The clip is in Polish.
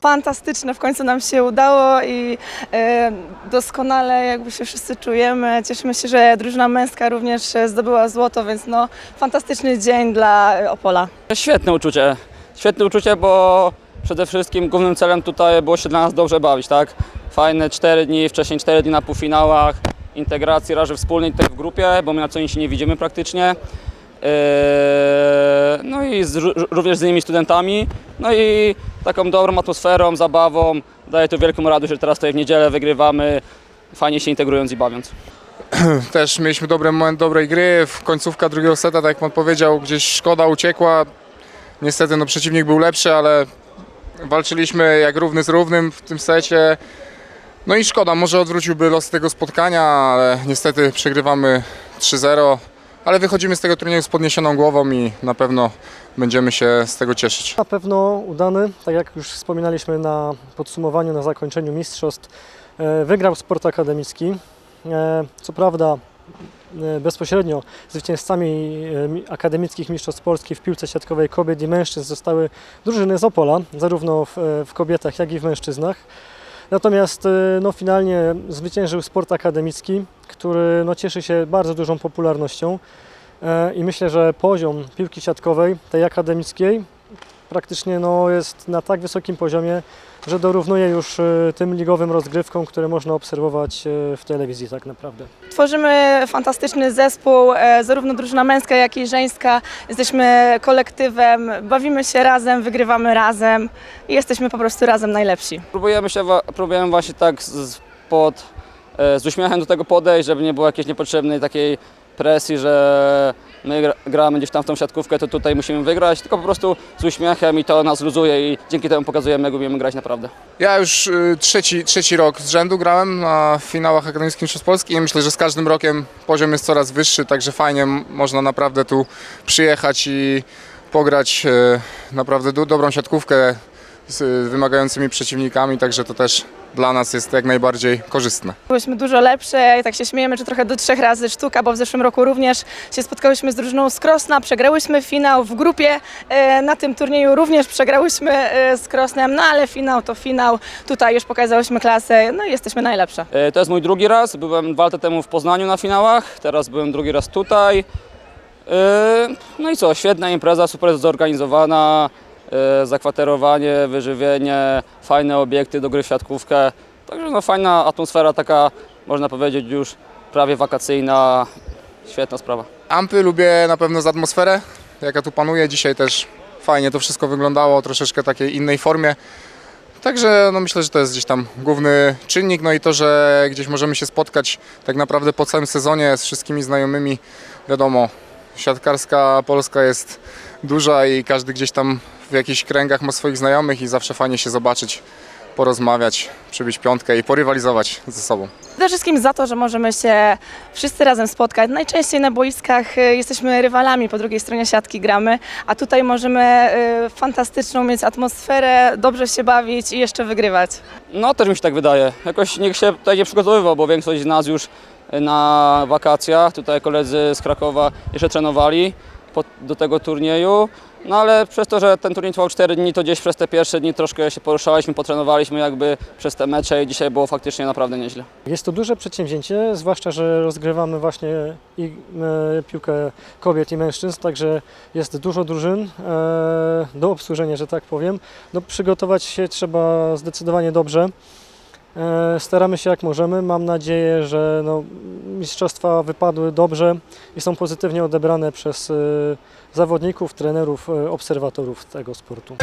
Fantastyczne, w końcu nam się udało i e, doskonale jakby się wszyscy czujemy. Cieszymy się, że drużyna męska również e, zdobyła złoto, więc no fantastyczny dzień dla e, Opola. Świetne uczucie. Świetne uczucie, bo przede wszystkim głównym celem tutaj było się dla nas dobrze bawić, tak? Fajne 4 dni, wcześniej 4 dni na półfinałach, integracji razy wspólnej tutaj w grupie, bo my na co dzień się nie widzimy praktycznie. Eee, No i z, ró- również z innymi studentami. No i taką dobrą atmosferą, zabawą. Daje to wielką radość, że teraz tutaj w niedzielę wygrywamy, fajnie się integrując i bawiąc. Też mieliśmy dobry moment dobrej gry. W końcówka drugiego seta, tak jak pan powiedział, gdzieś szkoda uciekła. Niestety no, przeciwnik był lepszy, ale walczyliśmy jak równy z równym w tym secie. No i szkoda, może odwróciłby los tego spotkania, ale niestety przegrywamy 3-0. Ale wychodzimy z tego turnieju z podniesioną głową i na pewno będziemy się z tego cieszyć. Na pewno udany, tak jak już wspominaliśmy na podsumowaniu, na zakończeniu mistrzostw, e, wygrał sport akademicki. E, Co prawda e, bezpośrednio zwycięzcami mi- akademickich mistrzostw Polski w piłce siatkowej kobiet i mężczyzn zostały drużyny z Opola, zarówno w, w kobietach, jak i w mężczyznach. Natomiast e, no, finalnie zwyciężył sport akademicki, który no, cieszy się bardzo dużą popularnością. E, I myślę, że poziom piłki siatkowej, tej akademickiej, praktycznie no, jest na tak wysokim poziomie, że dorównuje już e, tym ligowym rozgrywkom, które można obserwować e, w telewizji tak naprawdę. Tworzymy fantastyczny zespół, e, zarówno drużyna męska, jak i żeńska. Jesteśmy kolektywem, bawimy się razem, wygrywamy razem i jesteśmy po prostu razem najlepsi. Próbujemy się próbujemy właśnie tak z, pod, e, z uśmiechem do tego podejść, żeby nie było jakiejś niepotrzebnej takiej presji, że my gra- gramy gdzieś tam w tą siatkówkę, to tutaj musimy wygrać, tylko po prostu z uśmiechem i to nas luzuje i dzięki temu pokazujemy, jak umiemy grać naprawdę. Ja już y, trzeci, trzeci rok z rzędu grałem na finałach Akademickich Mistrzostw Polski i myślę, że z każdym rokiem poziom jest coraz wyższy, także fajnie można naprawdę tu przyjechać i pograć y, naprawdę do, dobrą siatkówkę z wymagającymi przeciwnikami, także to też dla nas jest jak najbardziej korzystne. Byłyśmy dużo lepsze i tak się śmiejemy, że trochę do trzech razy sztuka, bo w zeszłym roku również się spotkałyśmy z drużyną z Krosna, przegrałyśmy finał w grupie, e, na tym turnieju również przegrałyśmy e, z Krosnem, no ale finał to finał, tutaj już pokazałyśmy klasę, no i jesteśmy najlepsze. E, To jest mój drugi raz, byłem dwa lata temu w Poznaniu na finałach, teraz byłem drugi raz tutaj. No i co, świetna impreza, super zorganizowana, zakwaterowanie, wyżywienie, fajne obiekty do gry w siatkówkę. Także no fajna atmosfera taka, można powiedzieć już prawie wakacyjna, świetna sprawa. Ampy lubię na pewno za atmosferę, jaka tu panuje. Dzisiaj też fajnie to wszystko wyglądało, troszeczkę takiej innej formie. Także no myślę, że to jest gdzieś tam główny czynnik, no i to, że gdzieś możemy się spotkać tak naprawdę po całym sezonie z wszystkimi znajomymi. Wiadomo, siatkarska Polska jest duża i każdy gdzieś tam w jakichś kręgach ma swoich znajomych i zawsze fajnie się zobaczyć, porozmawiać, przybić piątkę i porywalizować ze sobą. Przede wszystkim za to, że możemy się wszyscy razem spotkać. Najczęściej na boiskach y, jesteśmy rywalami, po drugiej stronie siatki gramy, a tutaj możemy y, fantastyczną mieć atmosferę, dobrze się bawić i jeszcze wygrywać. No też mi się tak wydaje. Jakoś nikt się tutaj nie przygotowywał, bo większość z nas już na wakacjach, tutaj koledzy z Krakowa jeszcze trenowali do tego turnieju. No ale przez to, że ten turniej trwał 4 dni, to gdzieś przez te pierwsze dni troszkę się poruszaliśmy, potrenowaliśmy jakby przez te mecze i dzisiaj było faktycznie naprawdę nieźle. Jest to duże przedsięwzięcie, zwłaszcza, że rozgrywamy właśnie i e, piłkę kobiet i mężczyzn, także jest dużo drużyn e, do obsłużenia, że tak powiem. No, przygotować się trzeba zdecydowanie dobrze. E, staramy się jak możemy. Mam nadzieję, że no, mistrzostwa wypadły dobrze i są pozytywnie odebrane przez e, zawodników, trenerów, e, obserwatorów tego sportu.